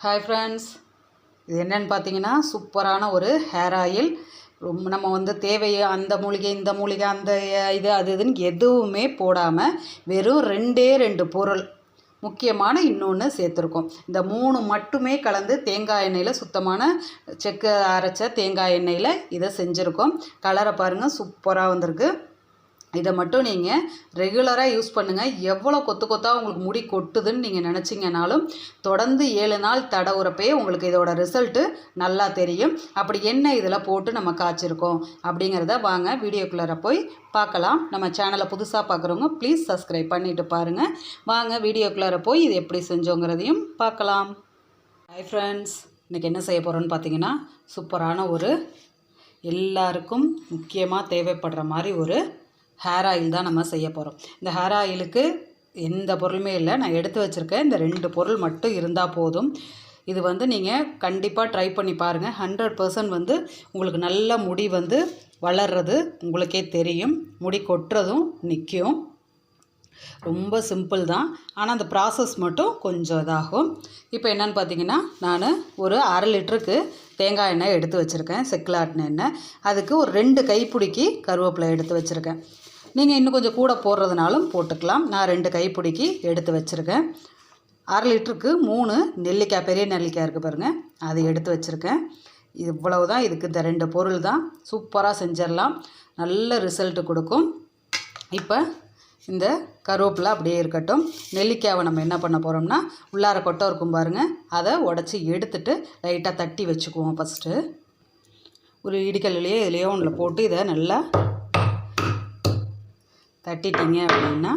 Hi friends இது என்னென்னு பார்த்தீங்கன்னா சூப்பரான ஒரு ஹேர் ஆயில் ரொம்ப நம்ம வந்து தேவையை அந்த மூலிகை இந்த மூலிகை அந்த இது அது இதுன்னு எதுவுமே போடாமல் வெறும் ரெண்டே ரெண்டு பொருள் முக்கியமான இன்னொன்று சேர்த்துருக்கோம். இந்த மூணு மட்டுமே கலந்து தேங்காய் எண்ணெயில் சுத்தமான செக்கு அரைச்ச தேங்காய் எண்ணெயில் இதை செஞ்சுருக்கோம். கலரை பாருங்கள் சூப்பராக வந்திருக்கு. இதை மட்டும் நீங்கள் ரெகுலராக யூஸ் பண்ணுங்கள் எவ்வளோ கொத்து கொத்தாக உங்களுக்கு முடி கொட்டுதுன்னு நீங்கள் நினச்சிங்கனாலும் தொடர்ந்து ஏழு நாள் தடவுறப்பே உங்களுக்கு இதோட ரிசல்ட்டு நல்லா தெரியும். அப்படி என்ன இதில் போட்டு நம்ம காய்ச்சிருக்கோம் அப்படிங்கிறத வாங்க வீடியோக்குள்ளார போய் பார்க்கலாம். நம்ம சேனலை புதுசாக பார்க்குறவங்க ப்ளீஸ் சப்ஸ்கிரைப் பண்ணிவிட்டு பாருங்கள் வாங்க வீடியோக்குள்ளார போய் இது எப்படி செஞ்சோங்கிறதையும் பார்க்கலாம். ஹாய் ஃப்ரெண்ட்ஸ் இன்றைக்கி என்ன செய்ய போகிறோன்னு பார்த்தீங்கன்னா சூப்பரான ஒரு எல்லாருக்கும் முக்கியமாக தேவைப்படுற மாதிரி ஒரு ஹேர் ஆயில் தான் நம்ம செய்ய போகிறோம் இந்த ஹேர் ஆயிலுக்கு எந்த பொருளுமே இல்லை. நான் எடுத்து வச்சுருக்கேன். இந்த ரெண்டு பொருள் மட்டும் இருந்தால் போதும். இது வந்து நீங்கள் கண்டிப்பாக ட்ரை பண்ணி பாருங்கள் ஹண்ட்ரட் பர்சன்ட் வந்து உங்களுக்கு நல்ல முடி வந்து வளர்றது உங்களுக்கே தெரியும். முடி கொட்டுறதும் நிற்கும் ரொம்ப சிம்பிள் தான். ஆனால் அந்த ப்ராசஸ் மட்டும் கொஞ்சம் இதாகும். இப்போ என்னென்னு பார்த்தீங்கன்னா நான் ஒரு அரை லிட்டருக்கு தேங்காய் எண்ணெய் எடுத்து வச்சுருக்கேன். செக்லாட்டின எண்ணெய். அதுக்கு ஒரு ரெண்டு கைப்பிடிக்கி கருவேப்பிலை எடுத்து வச்சுருக்கேன். நீங்கள் இன்னும் கொஞ்சம் கூட போடுறதுனாலும் போட்டுக்கலாம். நான் ரெண்டு கைப்பிடிக்கி எடுத்து வச்சுருக்கேன். அரை லிட்டருக்கு மூணு நெல்லிக்காய் பெரிய நெல்லிக்காய் இருக்குது பாருங்கள் அதை எடுத்து வச்சுருக்கேன். இது இவ்வளவு தான் இதுக்கு இந்த ரெண்டு பொருள் தான். சூப்பராக செஞ்சிடலாம். நல்ல ரிசல்ட்டு கொடுக்கும். இப்போ இந்த கருவேப்பிலை அப்படியே இருக்கட்டும். நெல்லிக்காவை நம்ம என்ன பண்ண போகிறோம்னா உள்ளார கொட்டை இருக்கும் பாருங்கள் அதை உடச்சி எடுத்துட்டு லைட்டாக தட்டி வச்சுக்குவோம் ஃபஸ்ட்டு ஒரு இடிக்கல்லையோ இதுலையோ ஒன்றில் போட்டு இதை நல்லா தட்டிட்டீங்க அப்படின்னா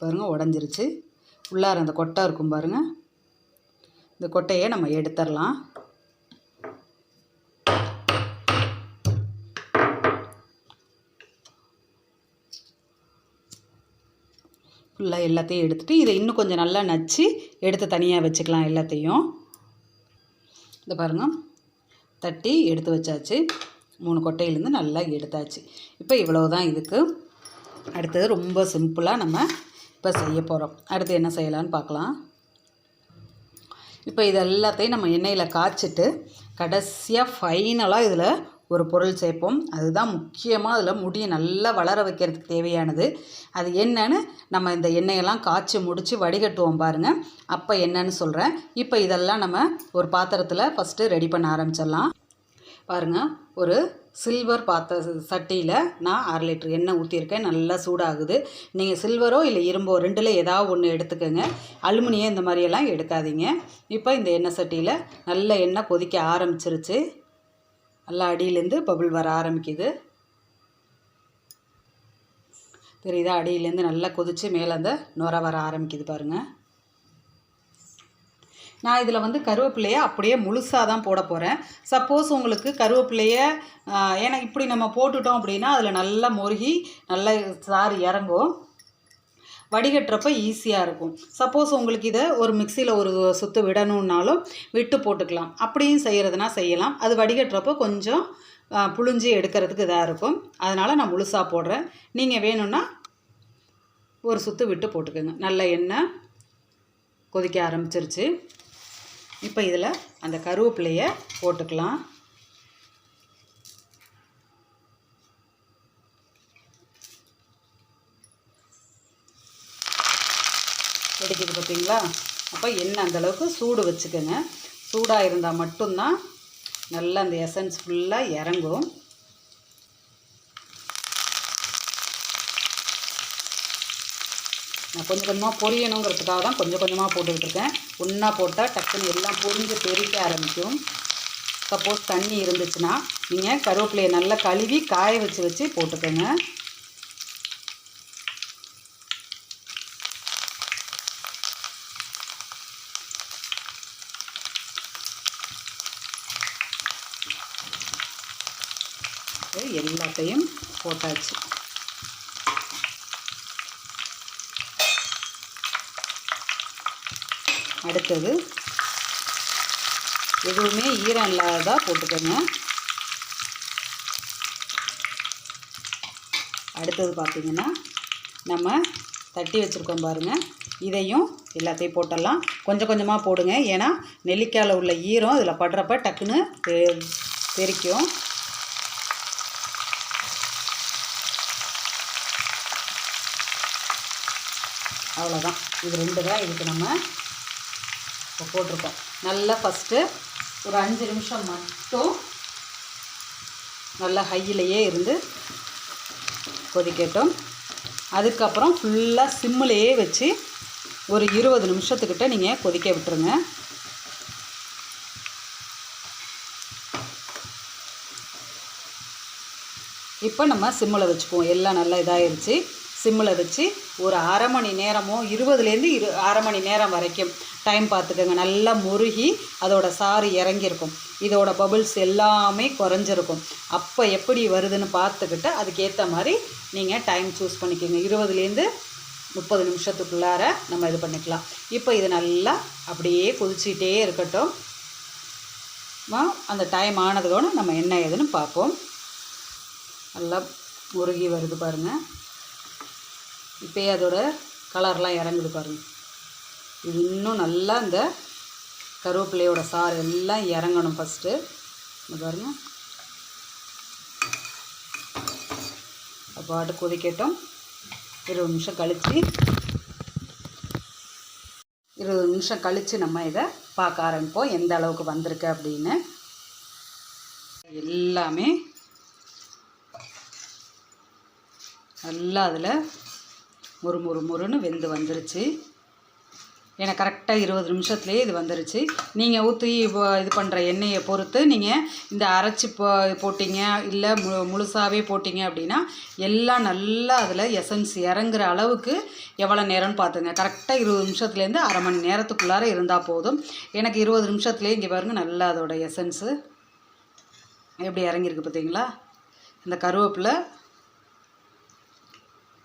பாருங்கள் உடஞ்சிருச்சு. உள்ளார அந்த கொட்டை இருக்கும் பாருங்கள் இந்த கொட்டையை நம்ம எடுத்துடலாம். ஃபுல்லாக எல்லாத்தையும் எடுத்துகிட்டு இதை இன்னும் கொஞ்சம் நல்லா நச்சு எடுத்து தனியாக வச்சுக்கலாம் எல்லாத்தையும். இந்த பாருங்கள் தட்டி எடுத்து வச்சாச்சு. மூணு கொட்டையிலேருந்து நல்லா எடுத்தாச்சு. இப்போ இவ்வளோ தான் இதுக்கு. அடுத்தது ரொம்ப சிம்பிளாக நம்ம இப்போ செய்ய போகிறோம் அடுத்து என்ன செய்யலான்னு பார்க்கலாம். இப்போ இது எல்லாத்தையும் நம்ம எண்ணெயில் காய்ச்சிட்டு கடைசியாக ஃபைனலாக இதில் ஒரு பொருள் சேர்ப்போம். அதுதான் முக்கியமாக அதில் முடியை நல்லா வளர வைக்கிறதுக்கு தேவையானது. அது என்னன்னு நம்ம இந்த எண்ணெயெல்லாம் காய்ச்சி முடித்து வடிகட்டுவோம் பாருங்கள் அப்போ என்னன்னு சொல்கிறேன் இப்போ இதெல்லாம் நம்ம ஒரு பாத்திரத்தில் ஃபஸ்ட்டு ரெடி பண்ண ஆரம்பிச்சிடலாம். பாருங்கள் ஒரு சில்வர் பாத்த சட்டியில் நான் அரை லிட்டர் எண்ணெய் ஊற்றிருக்கேன் நல்லா சூடாகுது. நீங்கள் சில்வரோ இல்லை இரும்போ ரெண்டில் ஏதாவது ஒன்று எடுத்துக்கோங்க. அலுமினியம் இந்த மாதிரியெல்லாம் எடுக்காதீங்க. இப்போ இந்த எண்ணெய் சட்டியில் நல்ல எண்ணெய் கொதிக்க ஆரம்பிச்சிருச்சு. நல்லா அடியிலேருந்து பபுள் வர ஆரம்பிக்குது. தெரியுதா? அடியிலேருந்து நல்லா கொதித்து மேலே அந்த நுர வர ஆரம்பிக்குது பாருங்கள் நான் இதில் வந்து கருவேப்பிலையை அப்படியே முழுசாக தான் போட போகிறேன் சப்போஸ் உங்களுக்கு கருவேப்பிலையை ஏன்னா இப்படி நம்ம போட்டுட்டோம் அப்படின்னா அதில் நல்லா முருகி நல்லா சாறு இறங்கும். வடிகட்டுறப்ப ஈஸியாக இருக்கும். சப்போஸ் உங்களுக்கு இதை ஒரு மிக்சியில் ஒரு சுற்று விடணுன்னாலும் விட்டு போட்டுக்கலாம். அப்படியும் செய்கிறதுனா செய்யலாம். அது வடிகட்டுறப்போ கொஞ்சம் புழிஞ்சி எடுக்கிறதுக்கு இதாக இருக்கும். அதனால் நான் முழுசாக போடுறேன். நீங்கள் வேணும்னா ஒரு சுற்று விட்டு போட்டுக்கோங்க. நல்ல எண்ணெய் கொதிக்க ஆரம்பிச்சிருச்சு. இப்போ இதில் அந்த கருவேப்பிலையை போட்டுக்கலாம். வெடிக்குது பார்த்தீங்களா? அப்போ எண்ணெய் அந்தளவுக்கு சூடு வச்சுக்கோங்க. சூடாக இருந்தால் மட்டும்தான் நல்லா அந்த எசன்ஸ் ஃபுல்லாக இறங்கும். நான் கொஞ்சம் கொஞ்சமாக பொரியணுங்கிறதுக்காக தான் கொஞ்சம் கொஞ்சமாக போட்டுக்கிட்டு இருக்கேன் ஒன்றா போட்டால் டக்குன்னு எல்லாம் பொரிஞ்சு பெருக்க ஆரம்பிக்கும். சப்போஸ் தண்ணி இருந்துச்சுன்னா நீங்கள் கருவேப்பிலையை நல்லா கழுவி காய வச்சு வச்சு போட்டுக்கோங்க. எல்லாத்தையும் போட்டாச்சு. அடுத்தது எதுவுமே ஈரம் இல்லாததாக போட்டுக்கோங்க. அடுத்தது பார்த்திங்கன்னா நம்ம தட்டி வச்சுருக்கோம் பாருங்கள் இதையும் எல்லாத்தையும் போட்டுடலாம் கொஞ்சம் கொஞ்சமாக போடுங்க. ஏன்னா நெல்லிக்காயில் உள்ள ஈரம் இதில் படுறப்ப டக்குன்னு தெ- தெறிக்கும் அவ்வளோதான் இது ரெண்டு தான் இதுக்கு நம்ம இப்போ போட்டிருக்கோம். நல்லா ஃபஸ்ட்டு ஒரு அஞ்சு நிமிஷம் மட்டும் நல்லா ஹையிலேயே இருந்து கொதிக்கட்டும். அதுக்கப்புறம் ஃபுல்லாக சிம்மிலேயே வச்சு ஒரு இருபது நிமிஷத்துக்கிட்ட நீங்கள் கொதிக்க விட்டுருங்க. இப்போ நம்ம சிம்மில் வச்சுக்குவோம். எல்லாம் நல்லா இதாகிருச்சு சிம்மில் வச்சு ஒரு அரை மணி நேரமோ இருபதுலேருந்து இரு அரை மணி நேரம் வரைக்கும் டைம் பார்த்துக்கோங்க. நல்லா முருகி அதோட சாறு இறங்கியிருக்கும். இதோட பபுள்ஸ் எல்லாமே குறைஞ்சிருக்கும். அப்போ எப்படி வருதுன்னு பார்த்துக்கிட்டு அதுக்கேற்ற மாதிரி நீங்கள் டைம் சூஸ் பண்ணிக்கோங்க. இருபதுலேருந்து முப்பது நிமிஷத்துக்குள்ளார நம்ம இது பண்ணிக்கலாம். இப்போ இது நல்லா அப்படியே கொதிச்சிட்டே இருக்கட்டும். அந்த டைம் ஆனதுக்கோட நம்ம என்ன ஏதுன்னு பார்ப்போம். நல்லா முருகி வருது பாருங்கள் இப்போயே அதோட கலர்லாம் இறங்குது பாருங்கள் இது இன்னும் நல்லா இந்த கருவேப்பிலையோட சாறு எல்லாம் இறங்கணும் ஃபஸ்ட்டு இது பாருங்க. பாட்டு கொதிக்கட்டும். இருபது நிமிஷம் கழித்து இருபது நிமிஷம் கழித்து நம்ம இதை பார்க்க ஆரம்பிப்போம். எந்த அளவுக்கு வந்திருக்கு அப்படின்னு. எல்லாமே நல்லா அதில் முறு முறு முறுன்னு வெந்து வந்துருச்சு. எனக்கு கரெக்டாக இருபது நிமிஷத்துலேயே இது வந்துருச்சு. நீங்கள் ஊற்றி இப்போ இது பண்ணுற எண்ணெயை பொறுத்து நீங்கள் இந்த அரைச்சி போ போட்டிங்க இல்லை மு முழுசாகவே போட்டிங்க அப்படின்னா எல்லாம் நல்லா அதில் எசன்ஸ் இறங்குற அளவுக்கு எவ்வளோ நேரம்னு பார்த்துங்க. கரெக்டாக இருபது நிமிஷத்துலேருந்து அரை மணி நேரத்துக்குள்ளார இருந்தால் போதும். எனக்கு இருபது நிமிஷத்துலேயே இங்கே பாருங்கள் நல்லா அதோட எசன்ஸு எப்படி இறங்கியிருக்கு பார்த்தீங்களா இந்த கருவேப்பிலை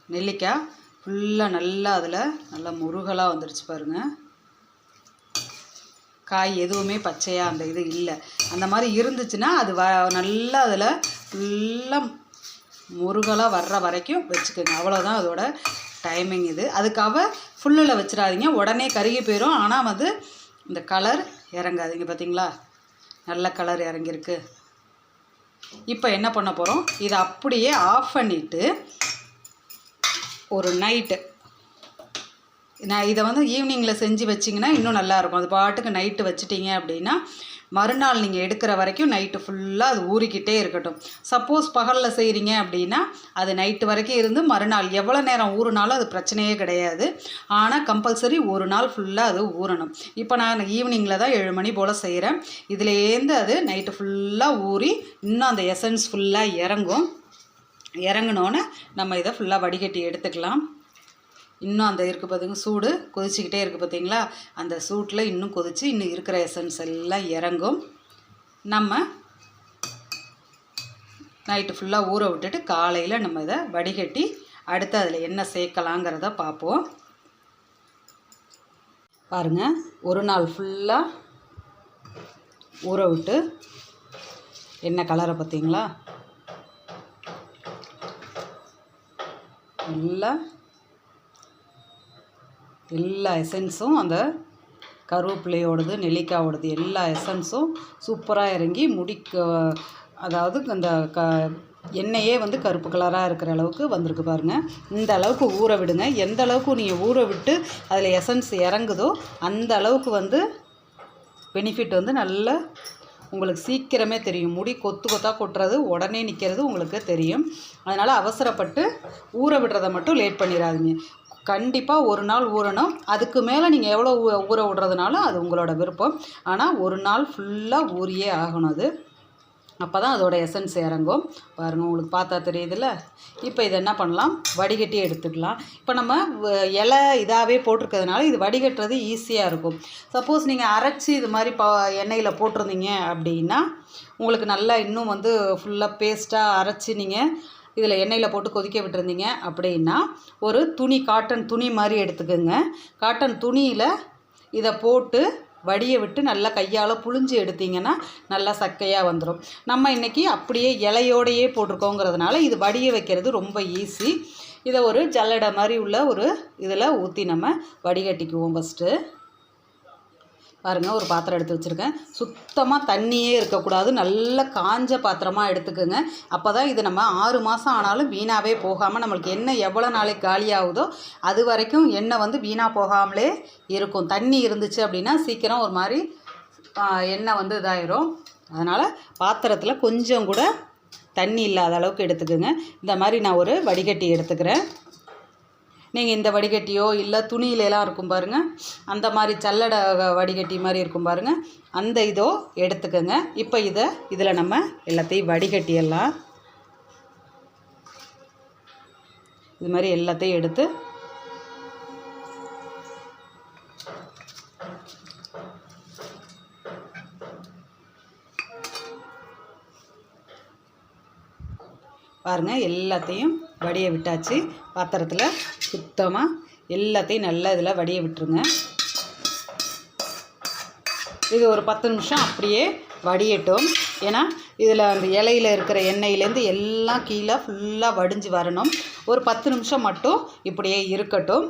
நெல்லிக்காய் ஃபுல்லாக நல்லா அதில் நல்லா முருகலாக வந்துடுச்சு பாருங்கள் காய் எதுவுமே பச்சையாக அந்த இது இல்லை. அந்த மாதிரி இருந்துச்சுன்னா அது வ நல்லா அதில் ஃபுல்லாக முருகலாக வர்ற வரைக்கும் வச்சுக்கோங்க. அவ்வளோதான் அதோட டைமிங் இது. அதுக்காக ஃபுல்லில் வச்சிடாதீங்க. உடனே கருகி போயிடும் ஆனால் வந்து இந்த கலர் இறங்காதீங்க பார்த்தீங்களா நல்ல கலர் இறங்கியிருக்கு. இப்போ என்ன பண்ண போகிறோம் இதை அப்படியே ஆஃப் பண்ணிவிட்டு ஒரு நைட்டு நான் இதை வந்து ஈவினிங்கில் செஞ்சு வச்சிங்கன்னா இன்னும் நல்லாயிருக்கும் அது பாட்டுக்கு நைட்டு வச்சுட்டிங்க அப்படின்னா மறுநாள் நீங்கள் எடுக்கிற வரைக்கும் நைட்டு ஃபுல்லாக அது ஊறிக்கிட்டே இருக்கட்டும். சப்போஸ் பகலில் செய்கிறீங்க அப்படின்னா அது நைட்டு வரைக்கும் இருந்து மறுநாள் எவ்வளோ நேரம் ஊறினாலும் அது பிரச்சனையே கிடையாது. ஆனால் கம்பல்சரி ஒரு நாள் ஃபுல்லாக அது ஊறணும். இப்போ நான் ஈவினிங்கில் தான் ஏழு மணி போல் செய்கிறேன் இதுலேருந்து அது நைட்டு ஃபுல்லாக ஊறி இன்னும் அந்த எசன்ஸ் ஃபுல்லாக இறங்கும். இறங்கினோன்னே நம்ம இதை ஃபுல்லாக வடிகட்டி எடுத்துக்கலாம். இன்னும் அந்த இருக்குது பார்த்தீங்க சூடு கொதிச்சிக்கிட்டே இருக்குது பார்த்திங்களா அந்த சூட்டில் இன்னும் கொதித்து இன்னும் இருக்கிற எசன்ஸ் எல்லாம் இறங்கும். நம்ம நைட்டு ஃபுல்லாக ஊற விட்டுட்டு காலையில் நம்ம இதை வடிகட்டி அடுத்து அதில் என்ன சேர்க்கலாங்கிறத பார்ப்போம். பாருங்கள் ஒரு நாள் ஃபுல்லாக ஊற விட்டு என்ன கலரை பார்த்திங்களா நல்லா எல்லா எசன்ஸும் அந்த கருவேப்பிலையோடது நெல்லிக்காயோடது எல்லா எசன்ஸும் சூப்பராக இறங்கி முடிக்க அதாவது அந்த க எண்ணெயே வந்து கருப்பு கலராக இருக்கிற அளவுக்கு வந்திருக்கு பாருங்கள் இந்த அளவுக்கு ஊற விடுங்க. எந்த அளவுக்கு நீங்கள் ஊற விட்டு அதில் எசன்ஸ் இறங்குதோ அந்த அளவுக்கு வந்து பெனிஃபிட் வந்து நல்ல உங்களுக்கு சீக்கிரமே தெரியும். முடி கொத்து கொத்தாக கொட்டுறது உடனே நிற்கிறது உங்களுக்கு தெரியும். அதனால் அவசரப்பட்டு ஊற விடுறதை மட்டும் லேட் பண்ணிடாதீங்க. கண்டிப்பாக ஒரு நாள் ஊறணும். அதுக்கு மேலே நீங்கள் எவ்வளோ ஊ- ஊற விடுறதுனாலும் அது உங்களோட விருப்பம். ஆனால் ஒரு நாள் ஃபுல்லாக ஊறியே ஆகணும் அது. அப்போ தான் அதோட எசன்ஸ் இறங்கும். பாருங்கள் உங்களுக்கு பார்த்தா தெரியுதுல்ல? இப்போ இதை என்ன பண்ணலாம்? வடிகட்டி எடுத்துக்கலாம். இப்போ நம்ம வ- இலை இதாகவே போட்டிருக்கிறதுனால இது வடிகட்டுறது ஈஸியாக இருக்கும். சப்போஸ் நீங்கள் அரைச்சி இது மாதிரி ப எண்ணெயில் போட்டிருந்தீங்க அப்படின்னா உங்களுக்கு நல்லா இன்னும் வந்து ஃபுல்லாக பேஸ்ட்டாக அரைச்சி நீங்கள் இதில் எண்ணெயில் போட்டு கொதிக்க விட்டுருந்தீங்க அப்படின்னா ஒரு துணி காட்டன் துணி மாதிரி எடுத்துக்கோங்க. காட்டன் துணியில் இதை போட்டு வடியை விட்டு நல்லா கையால் புழிஞ்சு எடுத்தீங்கன்னா நல்லா சக்கையாக வந்துடும் நம்ம இன்றைக்கி அப்படியே இலையோடையே போட்டிருக்கோங்கிறதுனால இது வடியை வைக்கிறது ரொம்ப ஈஸி இதை ஒரு ஜல்லடை மாதிரி உள்ள ஒரு இதில் ஊற்றி நம்ம வடிகட்டிக்குவோம் ஃபஸ்ட்டு பாருங்கள் ஒரு பாத்திரம் எடுத்து வச்சுருக்கேன். சுத்தமாக தண்ணியே இருக்கக்கூடாது. நல்ல காஞ்ச பாத்திரமாக எடுத்துக்கோங்க. அப்போ தான் இது நம்ம ஆறு மாதம் ஆனாலும் வீணாகவே போகாமல் நம்மளுக்கு எண்ணெய் எவ்வளோ நாளைக்கு காலியாகுதோ அது வரைக்கும் எண்ணெய் வந்து வீணாக போகாமலே இருக்கும். தண்ணி இருந்துச்சு அப்படின்னா சீக்கிரம் ஒரு மாதிரி எண்ணெய் வந்து இதாயிரும். அதனால் பாத்திரத்தில் கொஞ்சம் கூட தண்ணி இல்லாத அளவுக்கு எடுத்துக்கோங்க. இந்த மாதிரி நான் ஒரு வடிகட்டி எடுத்துக்கிறேன். நீங்கள் இந்த வடிகட்டியோ இல்லை துணியிலலாம் இருக்கும் பாருங்கள் அந்த மாதிரி சல்லடை வடிகட்டி மாதிரி இருக்கும் பாருங்கள் அந்த இதோ எடுத்துக்கோங்க. இப்போ இதை இதில் நம்ம எல்லாத்தையும் வடிகட்டியெல்லாம். இது மாதிரி எல்லாத்தையும் எடுத்து. பாருங்கள் எல்லாத்தையும் வடியை விட்டாச்சு. பாத்திரத்தில் சுத்தமாக எல்லாத்தையும் நல்லா இதில் வடிய விட்டுருங்க. இது ஒரு பத்து நிமிஷம் அப்படியே வடியட்டும். ஏன்னா இதில் அந்த இலையில் இருக்கிற எண்ணெயிலேருந்து எல்லாம் கீழே ஃபுல்லாக வடிஞ்சு வரணும். ஒரு பத்து நிமிஷம் மட்டும் இப்படியே இருக்கட்டும்.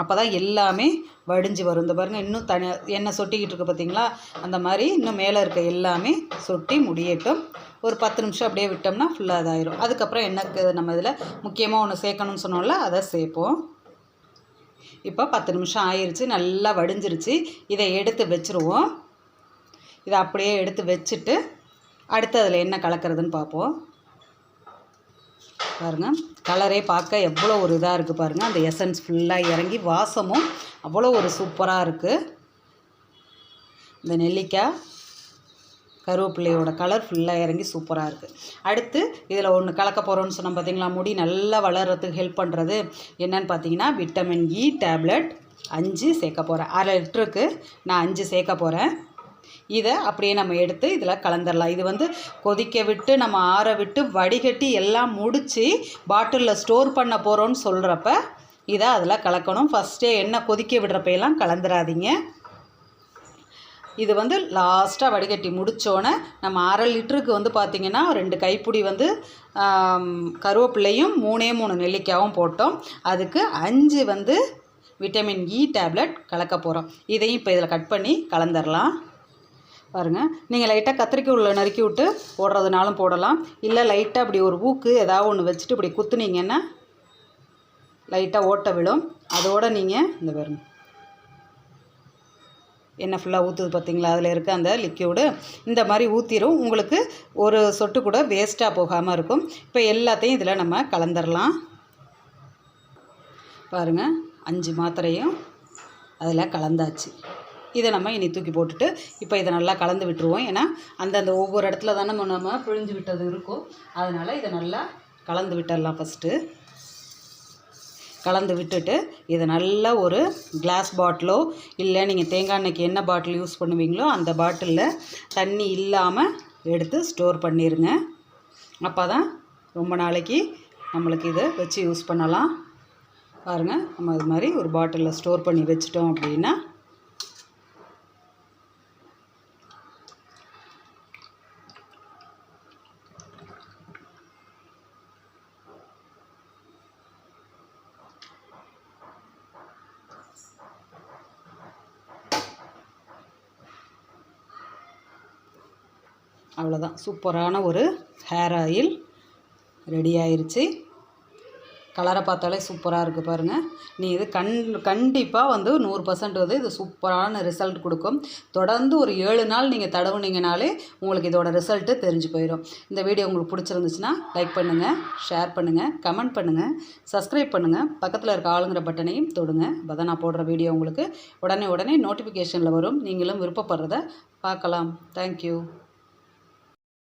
அப்போ தான் எல்லாமே வடிஞ்சு வரும். இந்த பாருங்கள் இன்னும் தனி எண்ணெய் சொட்டிக்கிட்டு இருக்கு பார்த்தீங்களா அந்த மாதிரி இன்னும் மேலே இருக்க எல்லாமே சொட்டி முடியட்டும். ஒரு பத்து நிமிஷம் அப்படியே விட்டோம்னா ஃபுல்லாக இதாயிரும். அதுக்கப்புறம் எண்ணெய்க்கு நம்ம இதில் முக்கியமாக ஒன்று சேர்க்கணும்னு சொன்னோம்ல அதை சேர்ப்போம். இப்போ பத்து நிமிஷம் ஆயிடுச்சு நல்லா வடிஞ்சிருச்சு. இதை எடுத்து வச்சுருவோம். இதை அப்படியே எடுத்து வச்சுட்டு அடுத்து அதில் என்ன கலக்கிறதுன்னு பார்ப்போம். பாருங்கள் கலரே பார்க்க எவ்வளோ ஒரு இதாக இருக்குது பாருங்கள் அந்த எசன்ஸ் ஃபுல்லாக இறங்கி வாசமும் அவ்வளோ ஒரு சூப்பராக இருக்குது இந்த நெல்லிக்காய் கருவேப்பிள்ளையோட கலர் ஃபுல்லாக இறங்கி சூப்பராக இருக்குது அடுத்து இதில் ஒன்று கலக்க போகிறோன்னு சொன்னோம் பார்த்தீங்களா முடி நல்லா வளர்கிறதுக்கு ஹெல்ப் பண்ணுறது என்னன்னு பார்த்தீங்கன்னா விட்டமின் இ e டேப்லெட் அஞ்சு சேர்க்க போகிறேன் அரை லிட்டருக்கு நான் அஞ்சு சேர்க்க போகிறேன் இதை அப்படியே நம்ம எடுத்து இதில் கலந்துடலாம் இது வந்து கொதிக்க விட்டு நம்ம ஆற விட்டு வடிகட்டி எல்லாம் முடித்து பாட்டிலில் ஸ்டோர் பண்ண போகிறோன்னு சொல்கிறப்ப இதை அதில் கலக்கணும். ஃபஸ்ட்டே எண்ணெய் கொதிக்க விடுறப்பையெல்லாம் கலந்துடாதீங்க இது வந்து லாஸ்ட்டாக வடிகட்டி முடித்தோன்னே நம்ம அரை லிட்டருக்கு வந்து பார்த்திங்கன்னா ரெண்டு கைப்பிடி வந்து கருவேப்பிள்ளையும் மூணே மூணு நெல்லிக்காயும் போட்டோம். அதுக்கு அஞ்சு வந்து விட்டமின் இ டேப்லெட் கலக்க போகிறோம் இதையும் இப்போ இதில் கட் பண்ணி கலந்துடலாம் பாருங்கள் நீங்கள் லைட்டாக கத்திரிக்காய் உள்ள நறுக்கி விட்டு போடுறதுனாலும் போடலாம். இல்லை லைட்டாக அப்படி ஒரு ஊக்கு ஏதாவது ஒன்று வச்சுட்டு இப்படி குத்துனீங்கன்னா லைட்டாக ஓட்ட விடும் அதோடு நீங்கள் இந்த பாருங்க. எண்ணெய் ஃபுல்லாக ஊற்றுது பார்த்தீங்களா அதில் இருக்க அந்த லிக்யூடு இந்த மாதிரி ஊற்றிடும் உங்களுக்கு ஒரு சொட்டு கூட வேஸ்ட்டாக போகாமல் இருக்கும். இப்போ எல்லாத்தையும் இதில் நம்ம கலந்துடலாம் பாருங்கள் அஞ்சு மாத்திரையும் அதில் கலந்தாச்சு. இதை நம்ம இனி தூக்கி போட்டுட்டு இப்போ இதை நல்லா கலந்து விட்டுருவோம். ஏன்னா அந்தந்த ஒவ்வொரு இடத்துல தானே நம்ம பிழிஞ்சு விட்டது இருக்கும். அதனால் இதை நல்லா கலந்து விட்டுடலாம் ஃபஸ்ட்டு கலந்து விட்டுட்டு இதை நல்லா ஒரு கிளாஸ் பாட்டிலோ இல்லை நீங்கள் தேங்காய் எண்ணெய்க்கு என்ன பாட்டில் யூஸ் பண்ணுவீங்களோ அந்த பாட்டிலில் தண்ணி இல்லாமல் எடுத்து ஸ்டோர் பண்ணிடுங்க அப்போ தான் ரொம்ப நாளைக்கு நம்மளுக்கு இதை வச்சு யூஸ் பண்ணலாம். பாருங்கள் நம்ம அது மாதிரி ஒரு பாட்டிலில் ஸ்டோர் பண்ணி வச்சிட்டோம் அப்படின்னா அவ்வளோதான் சூப்பரான ஒரு ஹேர் ஆயில் ரெடி ஆயிடுச்சு கலரை பார்த்தாலே சூப்பராக இருக்குது பாருங்கள் நீ இது கண் கண்டிப்பாக வந்து நூறு பர்சன்ட் வந்து இது சூப்பரான ரிசல்ட் கொடுக்கும். தொடர்ந்து ஒரு ஏழு நாள் நீங்கள் தடவுனீங்கனாலே உங்களுக்கு இதோட ரிசல்ட்டு தெரிஞ்சு போயிடும் இந்த வீடியோ உங்களுக்கு பிடிச்சிருந்துச்சுன்னா லைக் பண்ணுங்கள் ஷேர் பண்ணுங்கள் கமெண்ட் பண்ணுங்கள் சப்ஸ்கிரைப் பண்ணுங்கள் பக்கத்தில் இருக்க ஆளுங்கிற பட்டனையும் தொடுங்க. அப்போ தான் நான் போடுற வீடியோ உங்களுக்கு உடனே உடனே நோட்டிஃபிகேஷனில் வரும். நீங்களும் விருப்பப்படுறத பார்க்கலாம். தேங்க்யூ